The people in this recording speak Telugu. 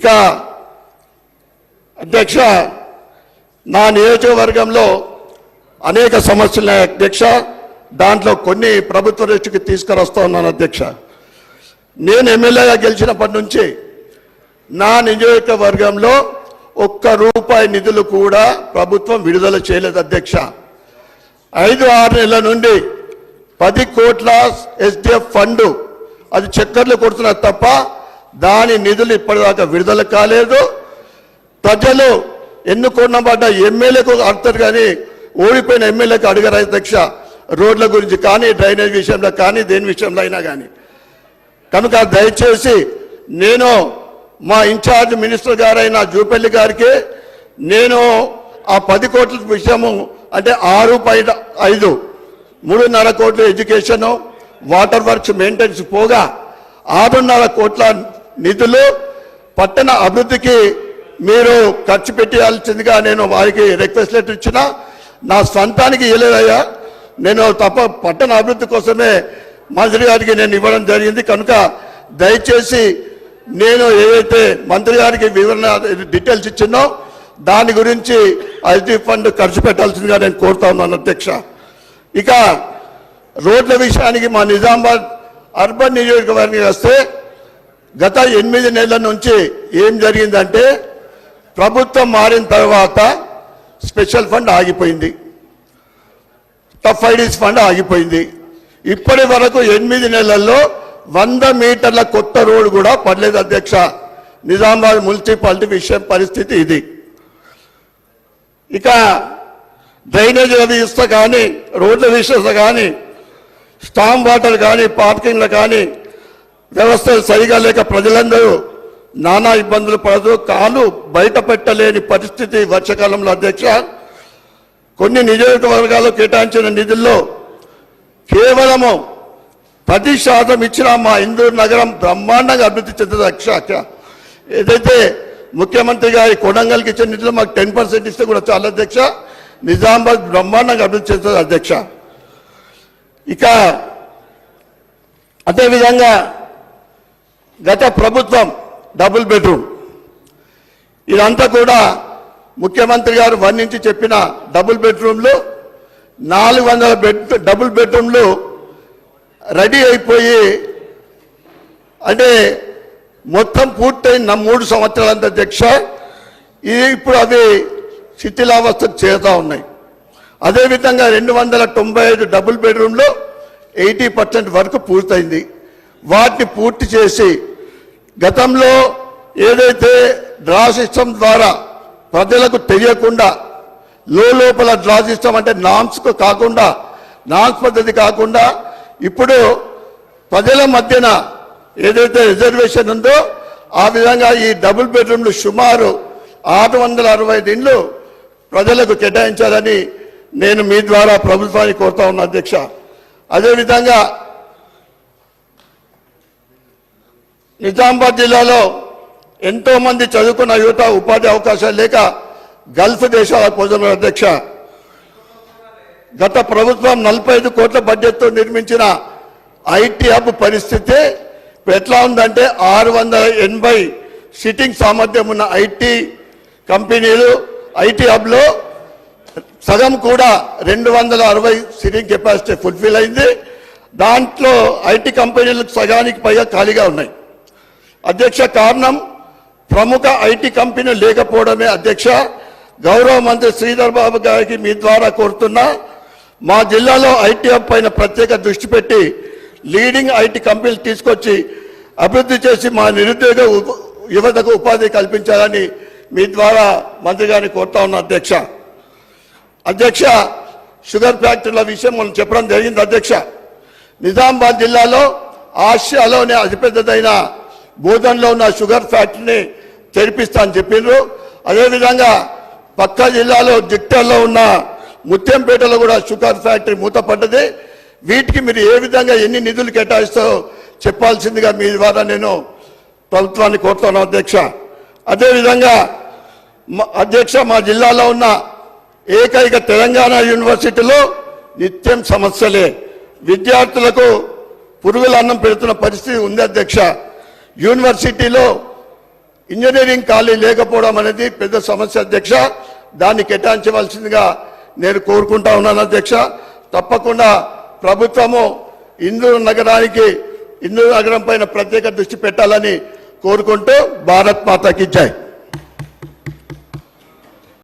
ఇక అధ్యక్ష నా నియోజకవర్గంలో అనేక సమస్యలు ఉన్నాయి అధ్యక్ష. దాంట్లో కొన్ని ప్రభుత్వ దృష్టికి తీసుకురస్తా ఉన్నాను అధ్యక్ష. నేను ఎమ్మెల్యేగా గెలిచినప్పటి నుంచి నా నియోజకవర్గంలో ఒక్క రూపాయి నిధులు కూడా ప్రభుత్వం విడుదల చేయలేదు అధ్యక్ష. ఐదు ఆరు నెలల నుండి పది కోట్ల ఎస్డిఎఫ్ ఫండ్ అది చక్కర్లు కొడుతున్నారు తప్ప దాని నిధులు ఇప్పటిదాకా విడుదల కాలేదు. ప్రజలు ఎన్నుకున్నబడ్డ ఎమ్మెల్యేకు అడతారు కానీ ఓడిపోయిన ఎమ్మెల్యేకి అడిగారు అధ్యక్ష రోడ్ల గురించి కానీ డ్రైనేజ్ విషయంలో కానీ దేని విషయంలో అయినా కానీ. కనుక దయచేసి నేను మా ఇన్ఛార్జ్ మినిస్టర్ గారైన జూపల్లి గారికి నేను ఆ పది కోట్ల విషయము అంటే ఆరు పైన ఐదు మూడున్నర కోట్ల ఎడ్యుకేషన్ వాటర్ వర్క్స్ మెయింటెనెన్స్ పోగా ఆరున్నర కోట్ల నిధులు పట్టణ అభివృద్ధికి మీరు ఖర్చు పెట్టాల్సిందిగా నేను వారికి రిక్వెస్ట్ లెటర్ ఇచ్చిన నా స్వంతానికి ఇవ్వలేదయ్యా నేను తప్ప పట్టణ అభివృద్ధి కోసమే మంత్రి గారికి నేను ఇవ్వడం జరిగింది. కనుక దయచేసి నేను ఏదైతే మంత్రి గారికి వివరణ డీటెయిల్స్ ఇచ్చినో దాని గురించి ఐటీ ఫండ్ ఖర్చు పెట్టాల్సిందిగా నేను కోరుతా ఉన్నాను అధ్యక్ష. ఇక రోడ్ల విషయానికి మా నిజామాబాద్ అర్బన్ నియోజకవర్గం వస్తే గత ఎనిమిది నెలల నుంచి ఏం జరిగిందంటే ప్రభుత్వం మారిన తర్వాత స్పెషల్ ఫండ్ ఆగిపోయింది. టఫ్ ఐడీస్ ఫండ్ ఆగిపోయింది. ఇప్పటి వరకు ఎనిమిది నెలల్లో వంద మీటర్ల కొత్త రోడ్డు కూడా పడలేదు అధ్యక్ష. నిజామాబాద్ మున్సిపాలిటీ విషయం పరిస్థితి ఇది. ఇక డ్రైనేజ్ వ్యవస్థ కానీ రోడ్ల విషయత కానీ స్టామ్ వాటర్ కానీ పార్కింగ్లు కానీ వ్యవస్థ సరిగా లేక ప్రజలందరూ నానా ఇబ్బందులు పడుతూ కాలు బయట పెట్టలేని పరిస్థితి వర్షాకాలంలో అధ్యక్ష. కొన్ని నియోజకవర్గాలు కేటాయించిన నిధుల్లో కేవలము పది శాతం ఇచ్చిన మా ఇందూరు నగరం బ్రహ్మాండంగా అభివృద్ధి చెందుతుంది అక్ష ఏదైతే ముఖ్యమంత్రి గారి కొడంగల్కి ఇచ్చిన నిధులు మాకు టెన్ పర్సెంట్ ఇస్తే కూడా చాలా అధ్యక్ష. నిజామాబాద్ బ్రహ్మాండంగా అభివృద్ధి చెందుతుంది అధ్యక్ష. ఇక అదేవిధంగా గత ప్రభుత్వం డబుల్ బెడ్రూమ్. ఇదంతా కూడా ముఖ్యమంత్రి గారు వర్ణించి చెప్పిన డబుల్ బెడ్రూమ్లు నాలుగు వందల బెడ్ డబుల్ బెడ్రూమ్లు రెడీ అయిపోయి అంటే మొత్తం పూర్తయిన మూడు సంవత్సరాలంత అధ్యక్ష ఇది ఇప్పుడు అవి శిథిలావస్థకు చేరుతా ఉన్నాయి. అదేవిధంగా రెండు వందల తొంభై ఐదు డబుల్ బెడ్రూమ్లో ఎయిటీ పర్సెంట్ వరకు పూర్తయింది. వాటిని పూర్తి చేసి గతంలో ఏదైతే డ్రా సిస్టమ్ ద్వారా ప్రజలకు తెలియకుండా లో లోపల డ్రా సిస్టమ్ అంటే నామ్స్కు కాకుండా నామ్స్ పద్ధతి కాకుండా ఇప్పుడు ప్రజల మధ్యన ఏదైతే రిజర్వేషన్ ఉందో ఆ విధంగా ఈ డబుల్ బెడ్రూమ్లు సుమారు ఆరు వందల అరవై ఐదు ఇండ్లు ప్రజలకు కేటాయించాలని నేను మీ ద్వారా ప్రభుత్వాన్ని కోరుతా ఉన్నా అధ్యక్ష. అదేవిధంగా నిజామాబాద్ జిల్లాలో ఎంతో మంది చదువుకున్న యువత ఉపాధి అవకాశాలు లేక గల్ఫ్ దేశాల పోతున్నారు అధ్యక్ష. గత ప్రభుత్వం నలభై ఐదు కోట్ల బడ్జెట్తో నిర్మించిన ఐటీ హబ్ పరిస్థితి ఎట్లా ఉందంటే ఆరు వందల ఎనభై సిట్టింగ్ సామర్థ్యం ఉన్న ఐటీ కంపెనీలు ఐటీ హబ్లో సగం కూడా రెండు వందల అరవై సిట్టింగ్ కెపాసిటీ ఫుల్ఫిల్ అయింది. దాంట్లో ఐటీ కంపెనీలకు సగానికి పైగా ఖాళీగా ఉన్నాయి. అధ్యక్ష కారణం ప్రముఖ ఐటీ కంపెనీ లేకపోవడమే. అధ్యక్ష గౌరవ మంత్రి శ్రీధర్ బాబు గారికి మీ ద్వారా కోరుతున్నా మా జిల్లాలో ఐటీ హబ్ పైన ప్రత్యేక దృష్టి పెట్టి లీడింగ్ ఐటీ కంపెనీలు తీసుకొచ్చి అభివృద్ధి చేసి మా నిరుద్యోగ ఉప- యువతకు ఉపాధి కల్పించాలని మీ ద్వారా మంత్రి గారిని కోరుతా ఉన్నా అధ్యక్ష. అధ్యక్ష షుగర్ ఫ్యాక్టరీల విషయం మనం చెప్పడం జరిగింది అధ్యక్ష. నిజామాబాద్ జిల్లాలో ఆసియాలోనే అతిపెద్దదైన బోధన్లో ఉన్న షుగర్ ఫ్యాక్టరీని తెరిపిస్తా అని చెప్పిండ్రు. అదేవిధంగా పక్క జిల్లాలో జిట్టల్లో ఉన్న ముత్యంపేటలో కూడా షుగర్ ఫ్యాక్టరీ మూతపడ్డది వీటికి మీరు ఏ విధంగా ఎన్ని నిధులు కేటాయిస్తారో చెప్పాల్సిందిగా మీ ద్వారా నేను ప్రభుత్వాన్ని కోరుతున్నాను అధ్యక్ష. అదేవిధంగా మా- అధ్యక్ష మా జిల్లాలో ఉన్న ఏకైక తెలంగాణ యూనివర్సిటీలో నిత్యం సమస్యలే. విద్యార్థులకు పురుగుల అన్నం పెడుతున్న పరిస్థితి ఉంది అధ్యక్ష. యూనివర్సిటీలో ఇంజనీరింగ్ ఖాళీ లేకపోవడం అనేది పెద్ద సమస్య అధ్యక్ష. దాన్ని కేటాయించవలసిందిగా నేను కోరుకుంటా ఉన్నాను అధ్యక్ష. తప్పకుండా ప్రభుత్వము ఇందూరు నగరానికి ఇందూరు నగరం పైన ప్రత్యేక దృష్టి పెట్టాలని కోరుకుంటూ భారత్ మాతకి జై.